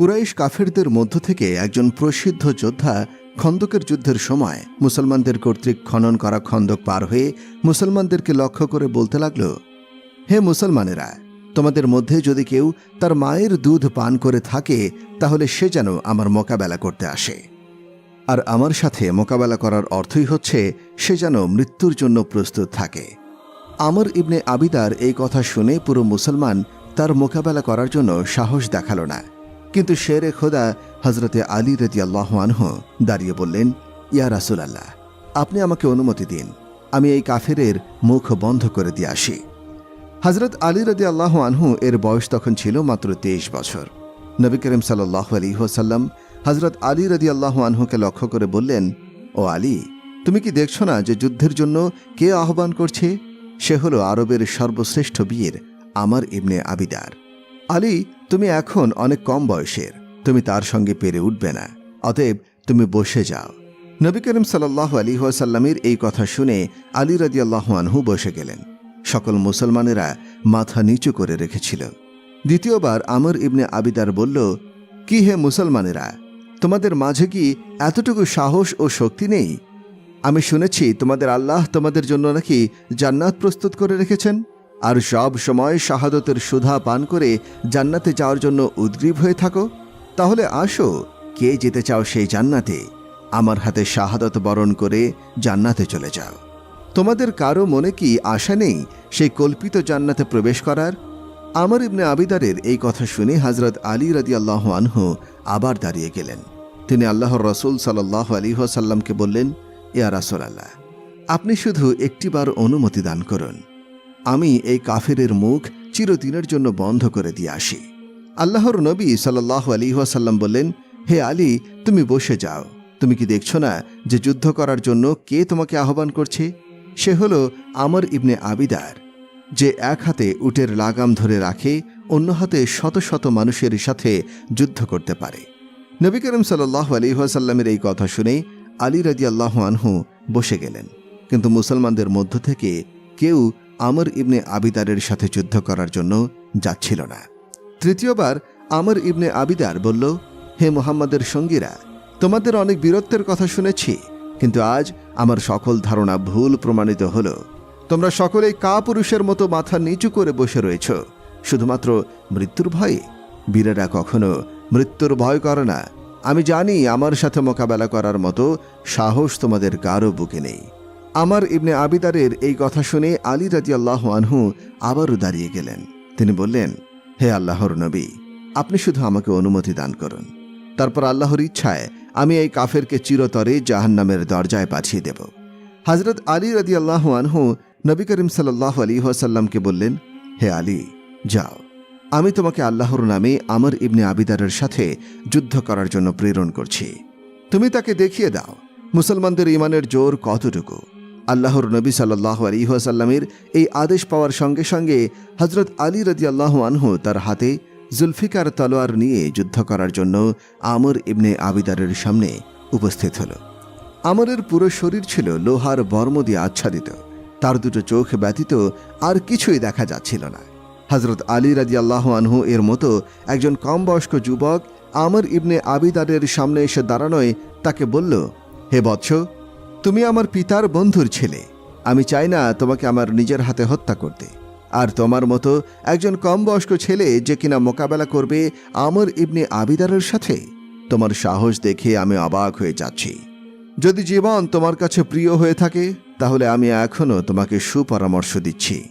কুরাইশ কাফেরদের মধ্য থেকে একজন প্রসিদ্ধ যোদ্ধা খন্দকের যুদ্ধের সময় মুসলমানদের কর্তৃক খনন করা খন্দক পার হয়ে মুসলমানদেরকে লক্ষ্য করে বলতে লাগল, হে মুসলমানেরা, তোমাদের মধ্যে যদি কেউ তার মায়ের দুধ পান করে থাকে, তাহলে সে যেন আমার মোকাবেলা করতে আসে। আর আমার সাথে মোকাবেলা করার অর্থই হচ্ছে সে যেন মৃত্যুর জন্য প্রস্তুত থাকে। আমর ইবনে আবিদার এই কথা শুনে পুরো মুসলমান তার মোকাবেলা করার জন্য সাহস দেখাল না। কিন্তু শেরে খোদা হজরতে আলী রদি আল্লাহ দাঁড়িয়ে বললেন, ইয়া রাসুল আল্লাহ আপনি আমাকে অনুমতি দিন, আমি এই কাফেরের মুখ বন্ধ করে দিয়ে আসি। হজরত আলী রদি আল্লাহ আনহু এর বয়স তখন ছিল মাত্র তেইশ বছর। নবী করিম সাল্লাহ আলী হোসাল্লাম হজরত আলী রদি আল্লাহ আনহুকে লক্ষ্য করে বললেন, ও আলী, তুমি কি দেখছ না যে যুদ্ধের জন্য কে আহ্বান করছে? সে হলো আরবের সর্বশ্রেষ্ঠ বীর, আমার ইবনে আবিদার। আলী তুমি এখন অনেক কম বয়সের। তুমি তার সঙ্গে পেরে উঠবে না। অতএব তুমি বসে যাও। নবী করিম সাল্লাহ আলী ওয়াসাল্লামের এই কথা শুনে আলী রাদিয়াল্লাহ আনহু বসে গেলেন। সকল মুসলমানেরা মাথা নিচু করে রেখেছিল। দ্বিতীয়বার আমর ইবনে আবিদার বলল, কি হে মুসলমানেরা, তোমাদের মাঝে কি এতটুকু সাহস ও শক্তি নেই? আমি শুনেছি তোমাদের আল্লাহ তোমাদের জন্য নাকি জান্নাত প্রস্তুত করে রেখেছেন। আর সব সময় শাহাদতের সুধা পান করে জান্নাতে যাওয়ার জন্য উদ্গ্রীব হয়ে থাকো। তাহলে আসো, কে যেতে চাও সেই জান্নাতে। আমার হাতে শাহাদত বরণ করে জান্নাতে চলে যাও। তোমাদের কারও মনে কি আশা নেই সেই কল্পিত জান্নাতে প্রবেশ করার? আমার ইবনে আবিদারের এই কথা শুনে হজরত আলী রাদি আল্লাহ আনহু আবার দাঁড়িয়ে গেলেন। তিনি আল্লাহর রসুল সাল্লাহ আলী সাল্লামকে বললেন, ইয়া রাসুল আল্লাহ আপনি শুধু একটিবার অনুমতি দান করুন। আমি এই কাফেরের মুখ চিরদিনের জন্য বন্ধ করে দিয়ে আসি। আল্লাহর নবী সাল্লাহ আলী সাল্লাম বললেন, হে আলী, তুমি বসে যাও। তুমি কি দেখছ না যে যুদ্ধ করার জন্য কে তোমাকে আহ্বান করছে? সে হলো আমর ইবনে আবিদার। যে এক হাতে উটের লাগাম ধরে রাখে, অন্য হাতে শত শত মানুষের সাথে যুদ্ধ করতে পারে। নবী করিম সাল্লাহ আলী সাল্লামের এই কথা শুনে আলী রাজি আল্লাহ আনহু বসে গেলেন। কিন্তু মুসলমানদের মধ্য থেকে কেউ আমর ইবনে আবিদারের সাথে যুদ্ধ করার জন্য যাচ্ছিল না। তৃতীয়বার আমর ইবনে আবিদার বলল, হে মোহাম্মদের সঙ্গীরা, তোমাদের অনেক বীরত্বের কথা শুনেছি, কিন্তু আজ আমার সকল ধারণা ভুল প্রমাণিত হল। তোমরা সকলেই কা পুরুষের মতো মাথা নিচু করে বসে রয়েছ। শুধুমাত্র মৃত্যুর ভয়ে বীরেরা কখনো মৃত্যুর ভয় করে না। আমি জানি আমার সাথে মোকাবেলা করার মতো সাহস তোমাদের কারও বুকে নেই। আমার ইবনে আবিদারের এই কথা শুনে আলী রাজি আল্লাহ আনহু আবারও দাঁড়িয়ে গেলেন। তিনি বললেন, হে আল্লাহর নবী, আপনি শুধু আমাকে অনুমতি দান করুন। তারপর আল্লাহর ইচ্ছায় আমি এই কাফেরকে চিরতরে জাহান্নামের দরজায় পাঠিয়ে দেব। হজরত আলী রাজি আল্লাহ আনহু নবী করিম সাল্লাহ আলী ওয়াসাল্লামকে বললেন, হে আলী, যাও। আমি তোমাকে আল্লাহর নামে আমার ইবনে আবিদারের সাথে যুদ্ধ করার জন্য প্রেরণ করছি। তুমি তাকে দেখিয়ে দাও, মুসলমানদের ইমানের জোর কতটুকু। আল্লাহর নবী সাল্লাহ আলিহাসাল্লামের এই আদেশ পাওয়ার সঙ্গে সঙ্গে হজরত আলী রদি আল্লাহ আনহু তার হাতে জুলফিকার তলোয়ার নিয়ে যুদ্ধ করার জন্য আমর ইবনে আবিদারের সামনে উপস্থিত হল। আমরের পুরো শরীর ছিল লোহার বর্ম দিয়ে আচ্ছাদিত। তার দুটো চোখ ব্যতীত আর কিছুই দেখা যাচ্ছিল না। হজরত আলী রাজি আল্লাহ আনহু এর মতো একজন কম বয়স্ক যুবক আমর ইবনে আবিদারের সামনে এসে দাঁড়ানোয় তাকে বলল, হে বৎস তুমি আমার পিতার বন্ধুর ছেলে। আমি চাই না তোমাকে আমার নিজের হাতে হত্যা করতে। আর তোমার মতো একজন কম বয়স্ক ছেলে যে কিনা মোকাবেলা করবে আমর ইবনে আবিদারের সাথে, তোমার সাহস দেখে আমি অবাক হয়ে যাচ্ছি। যদি জীবন তোমার কাছে প্রিয় হয়ে থাকে, তাহলে আমি এখনও তোমাকে সুপরামর্শ দিচ্ছি।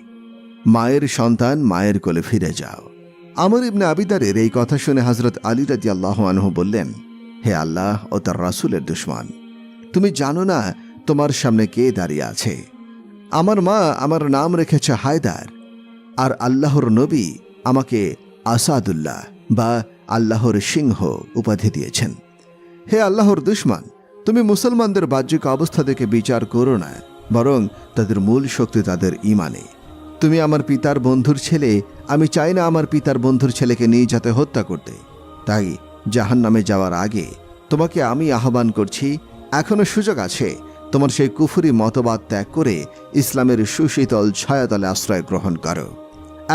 মায়ের সন্তান মায়ের কোলে ফিরে যাও। আমর ইবনে আবিদারের এই কথা শুনে হজরত আলী রাজি আল্লাহ আনহু বললেন, হে আল্লাহ ও তার রাসুলের দুশ্মন তুমি জানো না তোমার সামনে কে দাঁড়িয়ে আছে? আমার মা আমার নাম রেখেছে হায়দার, আর আল্লাহর নবী আমাকে আসাদুল্লাহ বা আল্লাহর সিংহ উপাধি দিয়েছেন। হে আল্লাহর দুশ্মন, তুমি মুসলমানদের বাহ্যিক অবস্থা দেখে বিচার করো না, বরং তাদের মূল শক্তি তাদের ইমানে। তুমি আমার পিতার বন্ধুর ছেলে, আমি চাই না আমার পিতার বন্ধুর ছেলেকে নিয়ে যাতে হত্যা করতে। তাই জাহান নামে যাওয়ার আগে তোমাকে আমি আহ্বান করছি এখনও সুযোগ আছে। তোমার সেই কুফুরি মতবাদ ত্যাগ করে ইসলামের সুশীতল ছায়াতলে আশ্রয় গ্রহণ করো।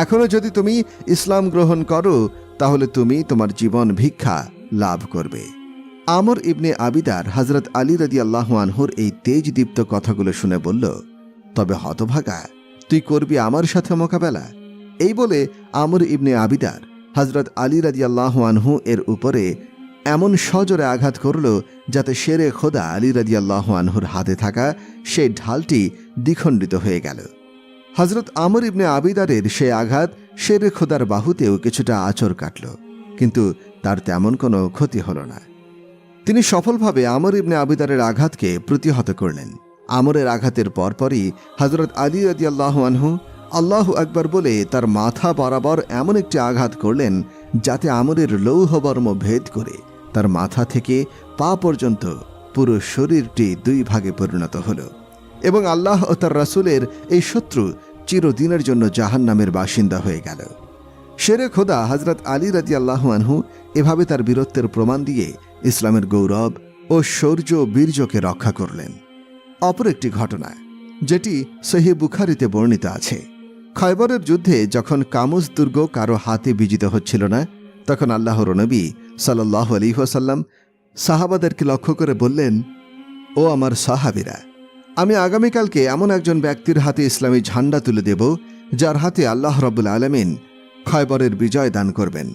এখনও যদি তুমি ইসলাম গ্রহণ করো, তাহলে তুমি তোমার জীবন ভিক্ষা লাভ করবে। আমর ইবনে আবিদার হজরত আলী রদি আনহুর এই তেজদীপ্ত কথাগুলো শুনে বলল, তবে হতভাগা, তুই করবি আমার সাথে মোকাবেলা? এই বলে আমর ইবনে আবিদার হজরত আলী রাজি আনহু এর উপরে এমন সজোরে আঘাত করল যাতে শেরে খোদা আলী রাজি আল্লাহ আনহুর হাতে থাকা সেই ঢালটি দ্বিখণ্ডিত হয়ে গেল। হজরত আমর ইবনে আবিদারের সে আঘাত শেরে খোদার বাহুতেও কিছুটা আচর কাটল, কিন্তু তার তেমন কোনো ক্ষতি হল না। তিনি সফলভাবে আমর ইবনে আবিদারের আঘাতকে প্রতিহত করলেন। আমরের আঘাতের পরপরই হজরত আলী রাজি আল্লাহ আনহু আল্লাহ আকবর বলে তার মাথা বরাবর এমন একটি আঘাত করলেন যাতে আমরের লৌহবর্ম ভেদ করে। তার মাথা থেকে পা পর্যন্ত পুরো শরীরটি দুই ভাগে পরিণত হল। এবং আল্লাহ ও তার রাসুলের এই শত্রু চিরদিনের জন্য জাহান নামের বাসিন্দা হয়ে গেল। শেরে খোদা হজরত আলী রাজি আনহু এভাবে তার বীরত্বের প্রমাণ দিয়ে ইসলামের গৌরব ও শৌর্য বীর্যকে রক্ষা করলেন। অপর একটি ঘটনা, যেটি সহি বুখারিতে বর্ণিত আছে। খয়বরের যুদ্ধে যখন কামুজ দুর্গ কারও হাতে বিজিত হচ্ছিল না, তখন আল্লাহর নবী সাল্লাহ আলিহাসাল্লাম সাহাবাদেরকে লক্ষ্য করে বললেন, ও আমার সাহাবিরা, আমি আগামীকালকে এমন একজন ব্যক্তির হাতে ইসলামী ঝান্ডা তুলে দেব, যার হাতে আল্লাহ রবুল আলমিন খয়বরের বিজয় দান করবেন।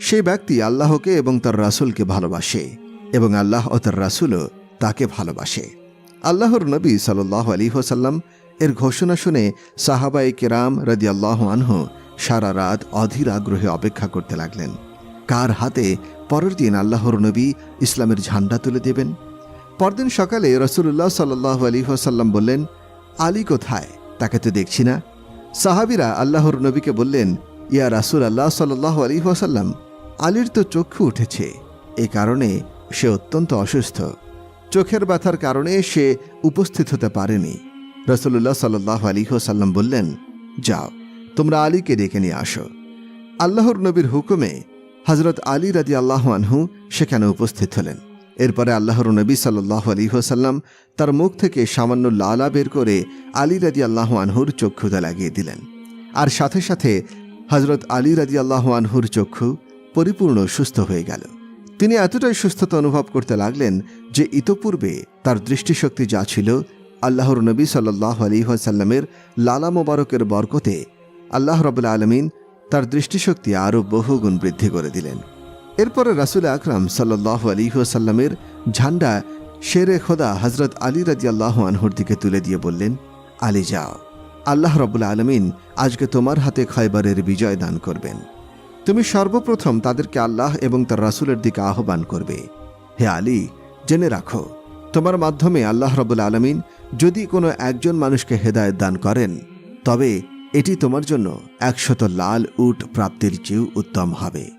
সেই ব্যক্তি আল্লাহকে এবং তার রাসুলকে ভালোবাসে এবং আল্লাহ ও তার রাসুলও তাকে ভালোবাসে। আল্লাহর নবী সাল্লাহ আলী হোসাল্লাম এর ঘোষণা শুনে সাহাবাই কেরাম রাদি আল্লাহ আনহু সারা রাত অধীর আগ্রহে অপেক্ষা করতে লাগলেন। কার হাতে পরের দিন আল্লাহর নবী ইসলামের ঝান্ডা তুলে দেবেন? পরদিন সকালে রসুল্লাহ সাল্লাহ আলী হোসাল্লাম বললেন, আলী কোথায়? তাকে তো দেখছি না। সাহাবিরা আল্লাহর নবীকে বললেন, ইয়া রাসুল আল্লাহ সাল্লাহ আলী ওয়াসাল্লাম, আলীর তো চক্ষু উঠেছে। এ কারণে সে অত্যন্ত অসুস্থ। চোখের ব্যথার কারণে সে উপস্থিত হতে পারেনি। রসুল্লাহ সাল্লাহ আলী ওসাল্লাম বললেন, যাও, তোমরা আলীকে ডেকে নিয়ে আসো। আল্লাহর নবীর হুকুমে হজরত আলী রাজি আল্লাহ আনহু সেখানে উপস্থিত হলেন। এরপরে আল্লাহর নবী সাল্লাহ আলী ওসাল্লাম তার মুখ থেকে সামান্য লালা বের করে আলী রাজি আল্লাহ আনহুর চক্ষুদা লাগিয়ে দিলেন। আর সাথে সাথে হজরত আলী রাজি আল্লাহ আনহুর চক্ষু পরিপূর্ণ সুস্থ হয়ে গেল। তিনি এতটাই সুস্থতা অনুভব করতে লাগলেন যে ইতপূর্বে তার দৃষ্টিশক্তি যা ছিল আল্লাহর নবী সাল্লাহ আলী সাল্লামের লালা মোবারকের বরকতে আল্লাহ রবুল্লা আলমিন তার দৃষ্টিশক্তি আরও বহুগুণ বৃদ্ধি করে দিলেন। এরপরে রাসুল আকরাম সাল্লাহ আলী সাল্লামের ঝান্ডা শেরে খোদা হজরত আলী রাজি আল্লাহ আনহুর দিকে তুলে দিয়ে বললেন, আলী যাও, আল্লাহ রবুল্লা আলমিন আজকে তোমার হাতে খয়বারের বিজয় দান করবেন। তুমি সর্বপ্রথম তাদেরকে আল্লাহ এবং তার রাসুলের দিকে আহ্বান করবে। হে আলী, জেনে রাখো, তোমার মাধ্যমে আল্লাহ রবুল আলমিন যদি কোনো একজন মানুষকে হেদায়ত দান করেন, তবে এটি তোমার জন্য একশত লাল উট প্রাপ্তির চেয়েও উত্তম হবে।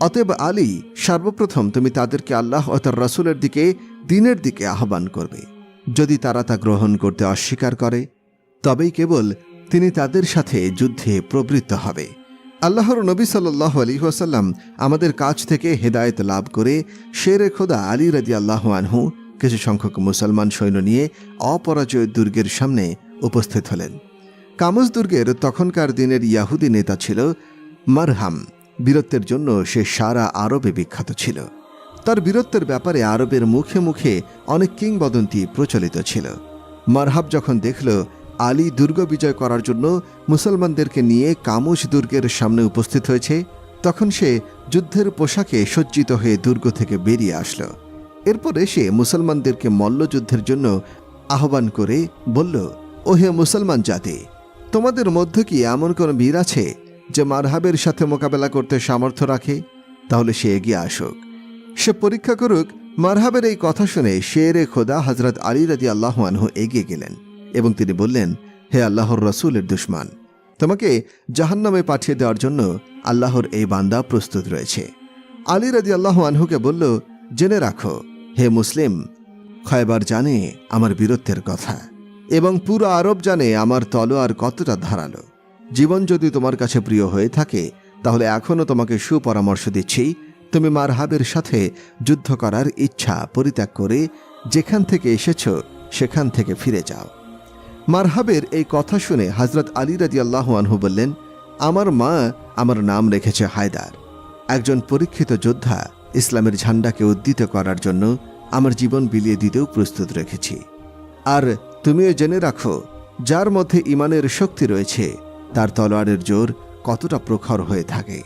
অতএব আলী, সর্বপ্রথম তুমি তাদেরকে আল্লাহ ও তার রাসুলের দিকে, দিনের দিকে আহ্বান করবে। যদি তারা তা গ্রহণ করতে অস্বীকার করে, তবেই কেবল তিনি তাদের সাথে যুদ্ধে প্রবৃত্ত হবে। আল্লাহর নবী সাল্লাহ আলী ওয়াসাল্লাম আমাদের কাছ থেকে হেদায়েত লাভ করে শেরে খোদা আলী রাজি আল্লাহ আনহু, কিছু সংখ্যক মুসলমান সৈন্য নিয়ে অপরাজয় দুর্গের সামনে উপস্থিত হলেন। কামজ দুর্গের তখনকার দিনের ইয়াহুদি নেতা ছিল মারহাম। বীরত্বের জন্য সে সারা আরবে বিখ্যাত ছিল। তার বীরত্বের ব্যাপারে আরবের মুখে মুখে অনেক কিংবদন্তি প্রচলিত ছিল। মারহাব যখন দেখল আলী দুর্গ বিজয় করার জন্য মুসলমানদেরকে নিয়ে কামুজ দুর্গের সামনে উপস্থিত হয়েছে, তখন সে যুদ্ধের পোশাকে সজ্জিত হয়ে দুর্গ থেকে বেরিয়ে আসলো। এরপর এসে মুসলমানদেরকে মল্লযুদ্ধের জন্য আহ্বান করে বলল ও হে মুসলমান জাতি তোমাদের মধ্যে কি এমন কোনো বীর আছে যে মারহাবের সাথে মোকাবেলা করতে সামর্থ্য রাখে? তাহলে সে এগিয়ে আসুক। সে পরীক্ষা করুক, মারহাবের এই কথা শুনে শেরে খোদা হজরত আলী রাজি আল্লাহ আনহু এগিয়ে গেলেন এবং তিনি বললেন, হে আল্লাহর রসুলের দুশ্মান, তোমাকে জাহান্নামে পাঠিয়ে দেওয়ার জন্য আল্লাহর এই বান্দা প্রস্তুত রয়েছে। আলী রাজি আল্লাহ আনহুকে বলল, জেনে রাখো, হে মুসলিম, খয়বার জানে আমার বীরত্বের কথা। এবং পুরো আরব জানে আমার তলোয়ার কতটা ধারালো। জীবন যদি তোমার কাছে প্রিয় হয়ে থাকে, তাহলে এখনও তোমাকে সুপরামর্শ দিচ্ছি, তুমি মারহাবের সাথে যুদ্ধ করার ইচ্ছা পরিত্যাগ করে যেখান থেকে এসেছ, সেখান থেকে ফিরে যাও। মারহাবের এই কথা শুনে হজরত আলী রাজি আনহু বললেন, আমার মা আমার নাম রেখেছে হায়দার। একজন পরীক্ষিত যোদ্ধা ইসলামের ঝান্ডাকে উদ্দীত করার জন্য আমার জীবন বিলিয়ে দিতেও প্রস্তুত রেখেছি। আর তুমিও জেনে রাখো, যার মধ্যে ইমানের শক্তি রয়েছে, তার তলোয়ারের জোর কতটা প্রখর হয়ে থাকে।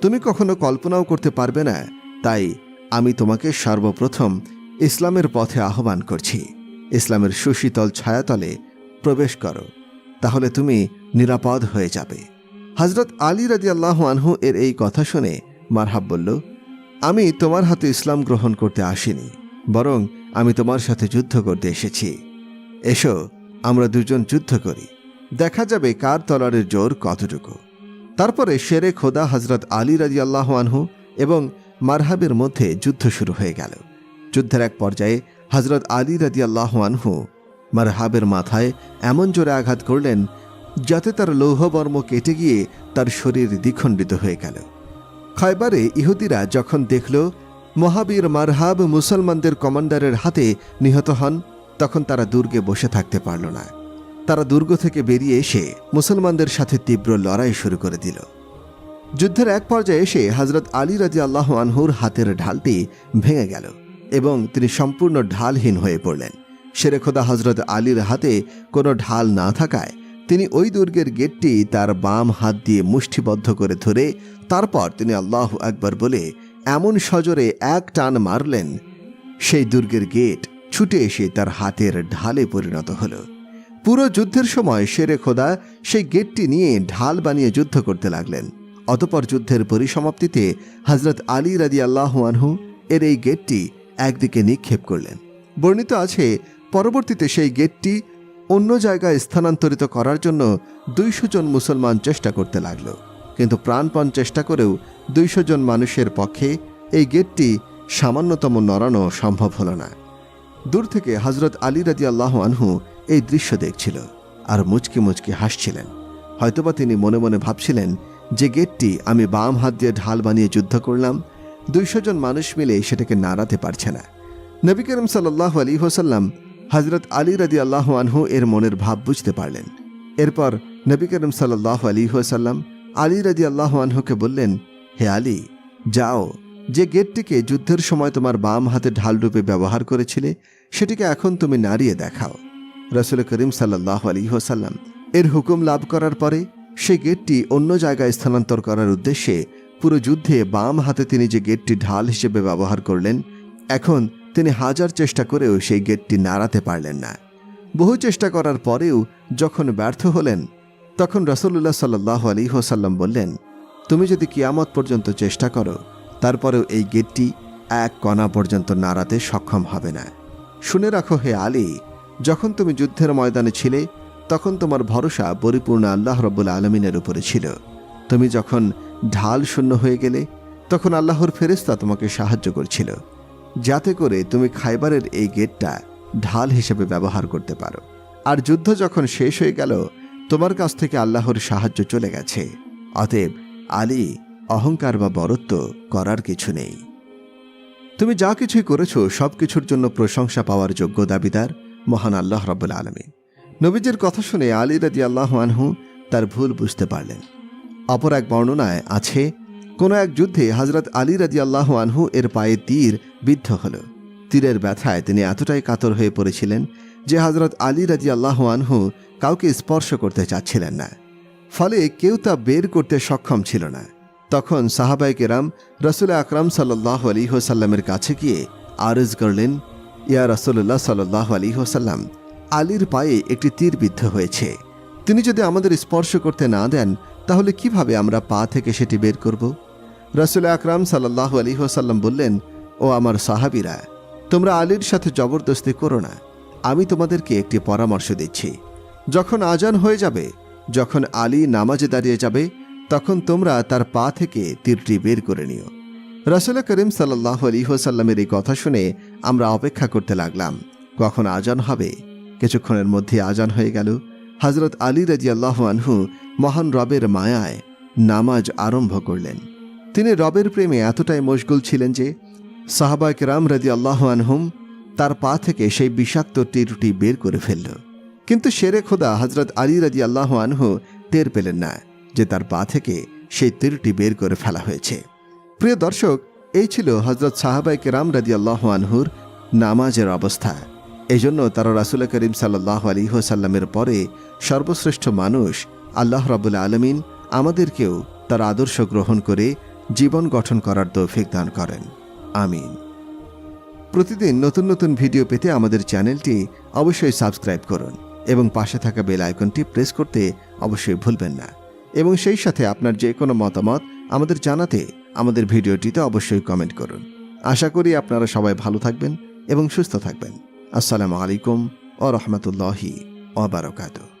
তুমি কখনো কল্পনাও করতে পারবে না, তাই আমি তোমাকে সর্বপ্রথম ইসলামের পথে আহ্বান করছি। ইসলামের সুশীতল ছায়াতলে প্রবেশ করো, তাহলে তুমি নিরাপদ হয়ে যাবে। হজরত আলী রাজি আল্লাহ আনহু এর এই কথা শুনে মারহাব বলল, আমি তোমার হাতে ইসলাম গ্রহণ করতে আসিনি, বরং আমি তোমার সাথে যুদ্ধ করতে এসেছি। এসো, আমরা দুজন যুদ্ধ করি। দেখা যাবে কার তলারের জোর কতটুকু। তারপরে শেরে খোদা হজরত আলী রাজি আল্লাহ আনহু এবং মারহাবের মধ্যে যুদ্ধ শুরু হয়ে গেল। যুদ্ধের এক পর্যায়ে হজরত আলী রাজি আল্লাহ আনহু মারহাবের মাথায় এমন জোরে আঘাত করলেন যাতে তার লৌহবর্ম কেটে গিয়ে তার শরীর দ্বিখণ্ডিত হয়ে গেল। খয়বারে ইহুদিরা যখন দেখল, মহাবীর মারহাব মুসলমানদের কমান্ডারের হাতে নিহত হন তখন তারা দুর্গে বসে থাকতে পারল না। তারা দুর্গ থেকে বেরিয়ে এসে মুসলমানদের সাথে তীব্র লড়াই শুরু করে দিল। যুদ্ধের এক পর্যায়ে এসে হজরত আলী রাজি আল্লাহ আনহুর হাতের ঢালটি ভেঙে গেল এবং তিনি সম্পূর্ণ ঢালহীন হয়ে পড়লেন। শেরেখোদা হজরত আলীর হাতে কোনো ঢাল না থাকায় তিনি ওই দুর্গের গেটটি তার বাম হাত দিয়ে মুষ্টিবদ্ধ করে ধরে তারপর তিনি আল্লাহ আকবর বলে এমন সজোরে এক টান মারলেন, সেই দুর্গের গেট ছুটে এসে তার হাতের ঢালে পরিণত হলো। পুরো যুদ্ধের সময় শেরে খোদা সেই গেটটি নিয়ে ঢাল বানিয়ে যুদ্ধ করতে লাগলেন। অতপর যুদ্ধের পরিসমাপ্তিতে হজরত আলী রাজি আল্লাহ আনহু এর এই গেটটি একদিকে নিক্ষেপ করলেন। বর্ণিত আছে, পরবর্তীতে সেই গেটটি অন্য জায়গায় স্থানান্তরিত করার জন্য দুইশো জন মুসলমান চেষ্টা করতে লাগল। কিন্তু প্রাণপণ চেষ্টা করেও দুইশো জন মানুষের পক্ষে এই গেটটি সামান্যতম নড়ানো সম্ভব হল না। দূর থেকে হজরত আলী রাজি আল্লাহ আনহু এই দৃশ্য দেখছিল আর মুচকি মুচকি হাসছিলেন। হয়তোবা তিনি মনে মনে ভাবছিলেন যে গেটটি আমি বাম হাত দিয়ে ঢাল বানিয়ে যুদ্ধ করলাম, দুইশো জন মানুষ মিলে সেটাকে নাড়াতে পারছে না। নবী করিম সাল্লাহ আলী হোসাল্লাম হজরত আলী রাজি আল্লাহ আনহু এর মনের ভাব বুঝতে পারলেন। এরপর নবী করিম সাল্লাহ আলী হোসাল্লাম আলী রাজি আল্লাহ আনহুকে বললেন, হে আলী, যাও যে গেটটিকে যুদ্ধের সময় তোমার বাম হাতে ঢাল রূপে ব্যবহার করেছিলে, সেটিকে এখন তুমি নাড়িয়ে দেখাও। রসুল করিম সাল্লাহ আলী হোসাল্লাম এর হুকুম লাভ করার পরে সেই গেটটি অন্য জায়গায় স্থানান্তর করার উদ্দেশ্যে পুরো যুদ্ধে বাম হাতে তিনি যে গেটটি ঢাল হিসেবে ব্যবহার করলেন, এখন তিনি হাজার চেষ্টা করেও সেই গেটটি নাড়াতে পারলেন না। বহু চেষ্টা করার পরেও যখন ব্যর্থ হলেন, তখন রসল্লাহ সাল্লাহ আলী হোসাল্লাম বললেন, তুমি যদি কিয়ামত পর্যন্ত চেষ্টা করো তারপরেও এই গেটটি এক কণা পর্যন্ত নাড়াতে সক্ষম হবে না। শুনে রাখো হে আলী, যখন তুমি যুদ্ধের ময়দানে ছিলে, তখন তোমার ভরসা পরিপূর্ণ আল্লাহ রব্বুল আলমিনের উপরে ছিল। তুমি যখন ঢাল শূন্য হয়ে গেলে, তখন আল্লাহর ফেরেস্তা তোমাকে সাহায্য করছিল, যাতে করে তুমি খাইবারের এই গেটটা ঢাল হিসেবে ব্যবহার করতে পারো। আর যুদ্ধ যখন শেষ হয়ে গেল, তোমার কাছ থেকে আল্লাহর সাহায্য চলে গেছে। অতএব আলী অহংকার বা বরত্ব করার কিছু নেই। তুমি যা কিছুই করেছ, সব কিছুর জন্য প্রশংসা পাওয়ার যোগ্য দাবিদার মহান আল্লাহ রব্বুল আলমী নবীজের কথা শুনে আলী রাজি আল্লাহ আনহু তার ভুল বুঝতে পারলেন। অপর এক বর্ণনায় আছে, কোনো এক যুদ্ধে হজরত আলী রাজি আল্লাহ আনহু এর পায়ে তীর বিদ্ধ হল। তীরের ব্যথায় তিনি এতটাই কাতর হয়ে পড়েছিলেন যে হজরত আলী রাজি আল্লাহ আনহু কাউকে স্পর্শ করতে চাচ্ছিলেন না। ফলে কেউ তা বের করতে সক্ষম ছিল না। তখন সাহাবাই কেরাম রসুল আকরাম সাল্লাহ আলী হোসাল্লামের কাছে গিয়ে আরজ করলেন, ইয়া রসুল্লাহ সাল্লাহ আলী হোসাল্লাম আলীর পায়ে একটি তীর বিদ্ধ হয়েছে। তিনি যদি আমাদের স্পর্শ করতে না দেন, তাহলে কীভাবে আমরা পা থেকে সেটি বের করব? রসুল আকরাম সাল্লাহ আলী হোসাল্লাম বললেন, ও আমার সাহাবিরা, তোমরা আলীর সাথে জবরদস্তি করো না। আমি তোমাদেরকে একটি পরামর্শ দিচ্ছি। যখন আজান হয়ে যাবে, যখন আলী নামাজে দাঁড়িয়ে যাবে তখন তোমরা তার পা থেকে তীরটি বের করে নিও। রসুল করিম সাল্লাহ আলী হোসাল্লামের এই কথা শুনে আমরা অপেক্ষা করতে লাগলাম, কখন আজান হবে। কিছুক্ষণের মধ্যে আজান হয়ে গেল। হজরত আলী রাজি আনহু মহান রবের মায়ায় নামাজ আরম্ভ করলেন। তিনি রবের প্রেমে এতটাই মশগুল ছিলেন যে সাহাবায়ক রাম রাজি আনহুম তার পা থেকে সেই বিষাক্ত তীরটি বের করে ফেলল। কিন্তু শেরে খোদা হজরত আলী রাজি আল্লাহ আনহু টের পেলেন না। যে তার পা থেকে সেই তীরটি বের করে ফেলা হয়েছে। প্রিয় দর্শক, এই ছিল হজরত সাহাবাই কেরাম রাজি আল্লাহ আনহুর নামাজের অবস্থা। এই জন্য তারা রাসুল করিম সাল্লাহ আলী সাল্লামের পরে সর্বশ্রেষ্ঠ মানুষ আল্লাহ রাবুল আলমিন আমাদেরকেও তার আদর্শ গ্রহণ করে জীবন গঠন করার তৌফিক দান করেন। আমিন। প্রতিদিন নতুন নতুন ভিডিও পেতে আমাদের চ্যানেলটি অবশ্যই সাবস্ক্রাইব করুন এবং পাশে থাকা বেল আইকনটি প্রেস করতে অবশ্যই ভুলবেন না। এবং সেই সাথে আপনার যে কোনো মতামত আমাদের জানাতে আমাদের ভিডিওটিতে অবশ্যই কমেন্ট করুন। আশা করি আপনারা সবাই ভালো থাকবেন এবং সুস্থ থাকবেন। আসসালামু আলাইকুম ও রহমতুল্লাহি ওবরাকাতুহ